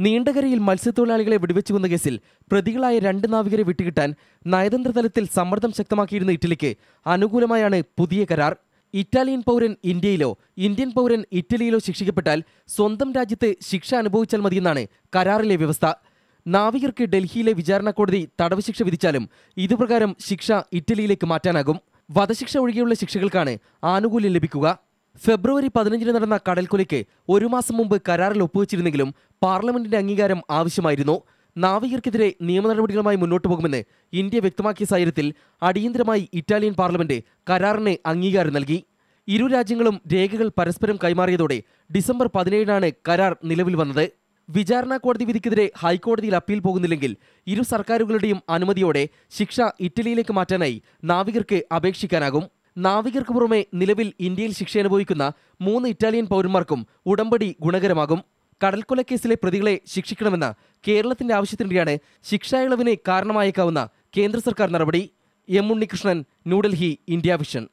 നീണ്ടകരയിൽ മത്സ്യത്തൊഴിലാളികളെ വെടിവെച്ചു കൊന്ന കേസിൽ പ്രതികളായ രണ്ട് നാവികരെ വിട്ടുകിട്ടാൻ നയതന്ത്ര തലത്തിൽ സമ്മർദ്ദം ശക്തമാക്കിയിരുന്ന ഇറ്റലിക്ക് അനുകൂലമായാണ് പുതിയ കരാർ. ഇറ്റാലിയൻ പൗരൻ ഇന്ത്യയിലോ ഇന്ത്യൻ പൗരൻ ഇറ്റലിയിലോ ശിക്ഷിക്കപ്പെട്ടാൽ സ്വന്തം രാജ്യത്ത് ശിക്ഷ അനുഭവിച്ചാൽ മതിയെന്നാണ് കരാറിലെ വ്യവസ്ഥ. നാവികർക്ക് ഡൽഹിയിലെ വിചാരണ കോടതി തടവ് ശിക്ഷ വിധിച്ചാലും ഇതുപ്രകാരം ശിക്ഷ ഇറ്റലിയിലേക്ക് മാറ്റാനാകും. വധശിക്ഷ ഒഴികെയുള്ള ശിക്ഷകൾക്കാണ് ആനുകൂല്യം ലഭിക്കുക. ഫെബ്രുവരി പതിനഞ്ചിന് നടന്ന കടൽക്കൊലയ്ക്ക് ഒരു മാസം മുമ്പ് കരാറിൽ ഒപ്പുവെച്ചിരുന്നെങ്കിലും പാർലമെന്റിന്റെ അംഗീകാരം ആവശ്യമായിരുന്നു. നാവികർക്കെതിരെ നിയമ നടപടികളുമായി മുന്നോട്ടു പോകുമെന്ന് ഇന്ത്യ വ്യക്തമാക്കിയ സാഹചര്യത്തിൽ അടിയന്തരമായി ഇറ്റാലിയൻ പാർലമെന്റ് കരാറിന് അംഗീകാരം നൽകി. ഇരു രാജ്യങ്ങളും രേഖകൾ പരസ്പരം കൈമാറിയതോടെ ഡിസംബർ പതിനേഴിനാണ് കരാർ നിലവിൽ വന്നത്. വിചാരണ കോടതി വിധിക്കെതിരെ ഹൈക്കോടതിയിൽ അപ്പീൽ പോകുന്നില്ലെങ്കിൽ ഇരു സർക്കാരുകളുടെയും അനുമതിയോടെ ശിക്ഷ ഇറ്റലിയിലേക്ക് മാറ്റാനായി നാവികർക്ക് അപേക്ഷിക്കാനാകും. നാവികർക്ക് പുറമെ നിലവിൽ ഇന്ത്യയിൽ ശിക്ഷ അനുഭവിക്കുന്ന മൂന്ന് ഇറ്റാലിയൻ പൗരന്മാർക്കും ഉടമ്പടി ഗുണകരമാകും. കടൽക്കൊലക്കേസിലെ പ്രതികളെ ശിക്ഷിക്കണമെന്ന കേരളത്തിന്റെ ആവശ്യത്തിനിടെയാണ് ശിക്ഷാ ഇളവിന് കാരണമായേക്കാവുന്ന കേന്ദ്ര സർക്കാർ നടപടി. M Unnikrishnan New Delhi India vision.